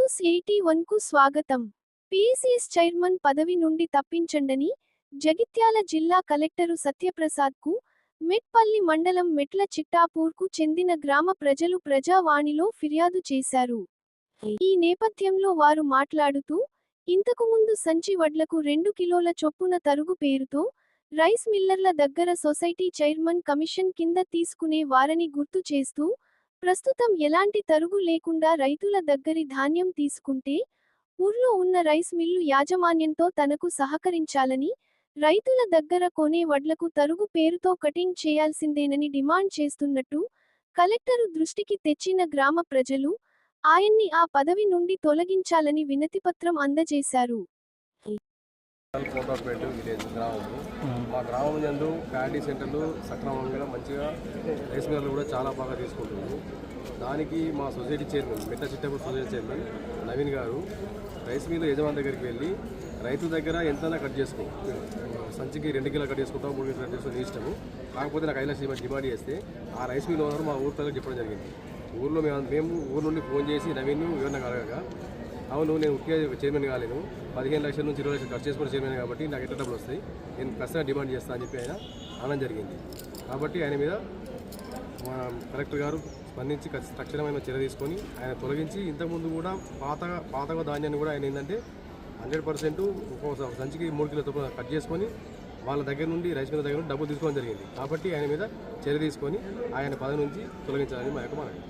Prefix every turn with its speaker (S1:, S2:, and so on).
S1: News eighty వన్కు స్వాగతం. PCS chairman పదవి నుండి తప్పించండని జగిత్యాల జిల్లా కలెక్టరు సత్యప్రసాద్కు మెట్పల్లి మండలం మెట్ల చిట్టాపూర్కు చెందిన గ్రామ ప్రజలు ప్రజావాణిలో ఫిర్యాదు చేశారు. ఈ నేపథ్యంలో వారు మాట్లాడుతూ ఇంతకుముందు సంచి వడ్లకు రెండు కిలోల చొప్పున తరుగు పేరుతో రైస్ మిల్లర్ల దగ్గర సొసైటీ చైర్మన్ కమిషన్ కింద తీసుకునే వారని గుర్తు చేస్తూ ప్రస్తుతం ఎలాంటి తరుగు లేకుండా రైతుల దగ్గరి ధాన్యం తీసుకుంటే ఊర్లో ఉన్న రైస్ మిల్లు యాజమాన్యంతో తనకు సహకరించాలని రైతుల దగ్గర కొనే వడ్లకు తరుగు పేరుతో కటింగ్ చేయాల్సిందేనని డిమాండ్ చేస్తున్నట్టు కలెక్టరు దృష్టికి తెచ్చిన గ్రామ ప్రజలు ఆయన్ని ఆ పదవి నుండి తొలగించాలని వినతిపత్రం అందజేశారు.
S2: కోటాపేట విలేజ్ గ్రామము. మా గ్రామం నందు ప్యాడీ సెంటర్లు సక్రమంగా మంచిగా రైస్ మిల్లర్లు కూడా చాలా బాగా తీసుకుంటున్నారు. దానికి మా సొసైటీ చైర్మన్ మిట్ట చిట్టపూర్ సొసైటీ చైర్మన్ నవీన్ గారు రైస్ మిల్ యజమాని దగ్గరికి వెళ్ళి రైతు దగ్గర ఎంతైనా కట్ చేసుకో. సంచికి రెండు కిలో కట్ చేసుకుంటాం మూడు కిలో కట్ చేసుకుని నీ ఇష్టము. కాకపోతే నాకు ఐదు లక్షలు డిమాండ్ చేస్తే ఆ రైస్ మిల్ ఓనర్ మా ఊరు చెప్పడం జరిగింది. ఊర్లో మేము మేము ఊరు నుండి ఫోన్ చేసి నవీన్ వివరణ కలగగా అవును నేను ఉట్టిగా చైర్మన్ కాలేను పదిహేను లక్షల నుంచి ఇరవై లక్షలు ఖర్చు చేసుకుని చైర్మన్ కాబట్టి నాకు ఎట్లా డబ్బులు వస్తాయి? నేను ఖచ్చితంగా డిమాండ్ చేస్తాను అని చెప్పి ఆయన అనడం జరిగింది. కాబట్టి ఆయన మీద మా కలెక్టర్ గారు స్పందించి తక్షణమైన చర్య తీసుకొని ఆయన తొలగించి ఇంతకుముందు కూడా పాత పాతగా ధాన్యాన్ని కూడా ఆయన ఏంటంటే హండ్రెడ్ పర్సెంట్ ఒక్కొక్క సంచికి మూడు కిలో చొప్పున కట్ చేసుకొని వాళ్ళ దగ్గర నుండి రైస్ మిల్ దగ్గర నుండి డబ్బులు తీసుకోవడం జరిగింది. కాబట్టి ఆయన మీద చర్య తీసుకొని ఆయన పదవి నుంచి తొలగించాలని మా యొక్క మనవి